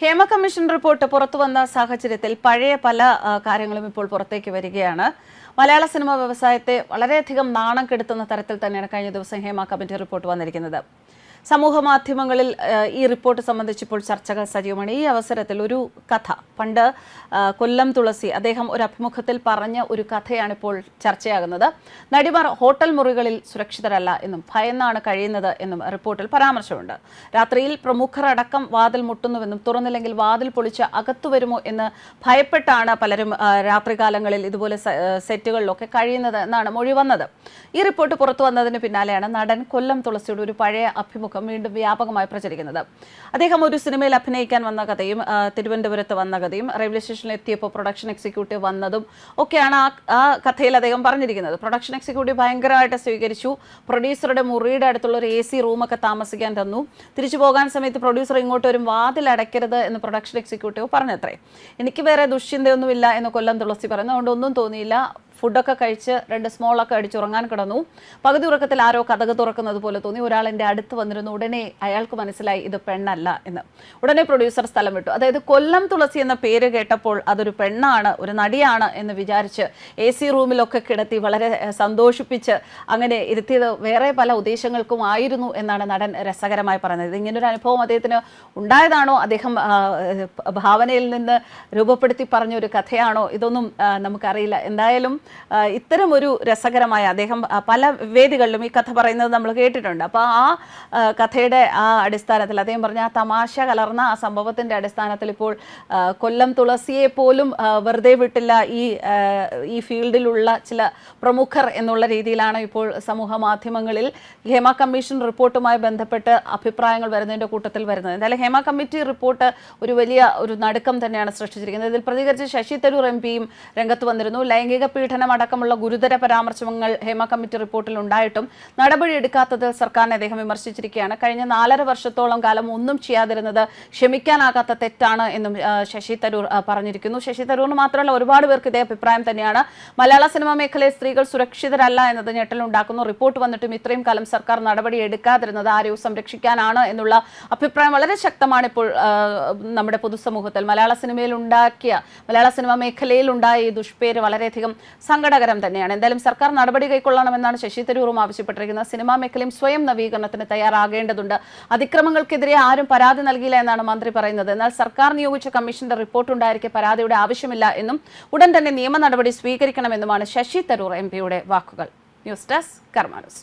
Hema commission report പുറത്തു വന്ന സാഹചര്യത്തിൽ പഴയ പല കാര്യങ്ങളും ഇപ്പോൾ പുറത്തേക്ക് വരികയാണ്. മലയാള സിനിമ വ്യവസായത്തെ വളരെയധികം നാണം കെടുത്തുന്ന തരത്തിൽ തന്നെയാണ് കഴിഞ്ഞ ദിവസം ഹേമ കമ്മിറ്റി റിപ്പോർട്ട് വന്നിരിക്കുന്നത്. സമൂഹ മാധ്യമങ്ങളിൽ ഈ റിപ്പോർട്ട് സംബന്ധിച്ചിപ്പോൾ ചർച്ചകൾ സജീവമാണ്. ഈ അവസരത്തിൽ ഒരു കഥ. പണ്ട് കൊല്ലം തുളസി അദ്ദേഹം ഒരു അഭിമുഖത്തിൽ പറഞ്ഞ ഒരു കഥയാണ് ഇപ്പോൾ ചർച്ചയാകുന്നത്. നടിമാർ ഹോട്ടൽ മുറികളിൽ സുരക്ഷിതരല്ല എന്നും ഭയന്നാണ് കഴിയുന്നത് എന്നും റിപ്പോർട്ടിൽ പരാമർശമുണ്ട്. രാത്രിയിൽ പ്രമുഖർ അടക്കം വാതിൽ മുട്ടുന്നുവെന്നും തുറന്നില്ലെങ്കിൽ വാതിൽ പൊളിച്ച് അകത്തു വരുമോ എന്ന് ഭയപ്പെട്ടാണ് പലരും രാത്രികാലങ്ങളിൽ ഇതുപോലെ സെറ്റുകളിലൊക്കെ കഴിയുന്നത് എന്നാണ് മൊഴി വന്നത്. ഈ റിപ്പോർട്ട് പുറത്തു വന്നതിന് പിന്നാലെയാണ് നടൻ കൊല്ലം തുളസിയുടെ ഒരു പഴയ അഭിമുഖം വീണ്ടും വ്യാപകമായി പ്രചരിക്കുന്നത്. അദ്ദേഹം ഒരു സിനിമയിൽ അഭിനയിക്കാൻ വന്ന കഥയും തിരുവനന്തപുരത്ത് വന്ന കഥയും റെയിൽവേ സ്റ്റേഷനിൽ എത്തിയപ്പോൾ പ്രൊഡക്ഷൻ എക്സിക്യൂട്ടീവ് വന്നതും ഒക്കെയാണ് ആ ആ കഥയിൽ അദ്ദേഹം പറഞ്ഞിരിക്കുന്നത്. പ്രൊഡക്ഷൻ എക്സിക്യൂട്ടീവ് ഭയങ്കരമായിട്ട് സ്വീകരിച്ചു. പ്രൊഡ്യൂസറുടെ മുറിയുടെ അടുത്തുള്ള ഒരു എ സി റൂമൊക്കെ താമസിക്കാൻ തന്നു. തിരിച്ചു പോകാൻ സമയത്ത് പ്രൊഡ്യൂസർ ഇങ്ങോട്ട് വരും വാതിൽ അടയ്ക്കരുത് എന്ന് പ്രൊഡക്ഷൻ എക്സിക്യൂട്ടീവ് പറഞ്ഞത്രേ. എനിക്ക് വേറെ ദുശ്ചിന്തയൊന്നുമില്ല എന്ന് കൊല്ലം തുളസി പറയുന്നു അതുകൊണ്ട് ഒന്നും തോന്നിയില്ല. ഫുഡൊക്കെ കഴിച്ച് രണ്ട് സ്മോളൊക്കെ അടിച്ച് ഉറങ്ങാൻ കിടന്നു. പകുതി ഉറക്കത്തിൽ ആരോ കഥക തുറക്കുന്നത് പോലെ തോന്നി. ഒരാൾ എന്റെ അടുത്ത് വന്നിരുന്നു. ഉടനെ അയാൾക്ക് മനസ്സിലായി ഇത് പെണ്ണല്ല എന്ന്. ഉടനെ പ്രൊഡ്യൂസർ സ്ഥലം വിട്ടു. അതായത് കൊല്ലം തുളസി എന്ന പേര് കേട്ടപ്പോൾ അതൊരു പെണ്ണാണ് ഒരു നടിയാണ് എന്ന് വിചാരിച്ച് എ സി റൂമിലൊക്കെ കിടത്തി വളരെ സന്തോഷിപ്പിച്ച് അങ്ങനെ ഇരുത്തിയത് വേറെ പല ഉദ്ദേശങ്ങൾക്കും ആയിരുന്നു എന്നാണ് നടൻ രസകരമായി പറയുന്നത്. ഇങ്ങനൊരു അനുഭവം അദ്ദേഹത്തിന് ഉണ്ടായതാണോ? അദ്ദേഹം ഭാവനയിൽ നിന്ന് രൂപപ്പെടുത്തി പറഞ്ഞ ഒരു കഥയാണോ? ഇതൊന്നും നമുക്കറിയില്ല. എന്തായാലും ഇത്തരം ഒരു രസകരമായ അദ്ദേഹം പല വേദികളിലും ഈ കഥ പറയുന്നത് നമ്മൾ കേട്ടിട്ടുണ്ട്. അപ്പോൾ ആ കഥയുടെ ആ അടിസ്ഥാനത്തിൽ അദ്ദേഹം പറഞ്ഞ ആ തമാശ കലർന്ന ആ സംഭവത്തിന്റെ അടിസ്ഥാനത്തിൽ ഇപ്പോൾ കൊല്ലം തുളസിയെ പോലും വെറുതെ വിട്ടില്ല ഈ ഈ ഫീൽഡിലുള്ള ചില പ്രമുഖർ എന്നുള്ള രീതിയിലാണ് ഇപ്പോൾ സമൂഹ മാധ്യമങ്ങളിൽ ഹേമ കമ്മീഷൻ റിപ്പോർട്ടുമായി ബന്ധപ്പെട്ട് അഭിപ്രായങ്ങൾ വരുന്നതിന്റെ കൂട്ടത്തിൽ വരുന്നത്. എന്തായാലും ഹേമ കമ്മിറ്റി റിപ്പോർട്ട് ഒരു വലിയ ഒരു നടുക്കം തന്നെയാണ് സൃഷ്ടിച്ചിരിക്കുന്നത്. ഇതിൽ പ്രതികരിച്ച് ശശി തരൂർ എം പിയും രംഗത്ത് വന്നിരുന്നു. ലൈംഗിക പീഡനം അടക്കമുള്ള ഗുരുതര പരാമർശങ്ങൾ ഹേമ കമ്മിറ്റി റിപ്പോർട്ടിൽ ഉണ്ടായിട്ടും നടപടി എടുക്കാത്തതിൽ സർക്കാരിനെ അദ്ദേഹം വിമർശിച്ചിരിക്കുകയാണ്. കഴിഞ്ഞ നാലര വർഷത്തോളം കാലം ഒന്നും ചെയ്യാതിരുന്നത് ക്ഷമിക്കാനാകാത്ത തെറ്റാണ് എന്നും ശശി തരൂർ പറഞ്ഞിരിക്കുന്നു. ശശി തരൂറിന് മാത്രമല്ല ഒരുപാട് പേർക്ക് ഇതേ അഭിപ്രായം തന്നെയാണ്. മലയാള സിനിമാ മേഖലയിൽ സ്ത്രീകൾ സുരക്ഷിതരല്ല എന്നത് ഞെട്ടലുണ്ടാക്കുന്നു. റിപ്പോർട്ട് വന്നിട്ടും ഇത്രയും കാലം സർക്കാർ നടപടി എടുക്കാതിരുന്നത് ആരെയും സംരക്ഷിക്കാനാണ് എന്നുള്ള അഭിപ്രായം വളരെ ശക്തമാണ് ഇപ്പോൾ നമ്മുടെ പൊതുസമൂഹത്തിൽ. മലയാള സിനിമയിൽ ഉണ്ടാക്കിയ മലയാള സിനിമാ മേഖലയിൽ ഉണ്ടായ ഈ ദുഷ്പേര് വളരെയധികം സങ്കടകരം തന്നെയാണ്. എന്തായാലും സർക്കാർ നടപടി കൈക്കൊള്ളണമെന്നാണ് ശശി തരൂറും ആവശ്യപ്പെട്ടിരിക്കുന്നത്. സിനിമാ മേഖലയും സ്വയം നവീകരണത്തിന് തയ്യാറാകേണ്ടതുണ്ട്. അതിക്രമങ്ങൾക്കെതിരെ ആരും പരാതി നൽകിയില്ല എന്നാണ് മന്ത്രി പറയുന്നത്. എന്നാൽ സർക്കാർ നിയോഗിച്ച കമ്മീഷന്റെ റിപ്പോർട്ട് ഉണ്ടായിരിക്കെ പരാതിയുടെ ആവശ്യമില്ല എന്നും ഉടൻ തന്നെ നിയമ നടപടി സ്വീകരിക്കണമെന്നുമാണ് ശശി തരൂർ എം വാക്കുകൾ. News desk കർമാനൂസ്.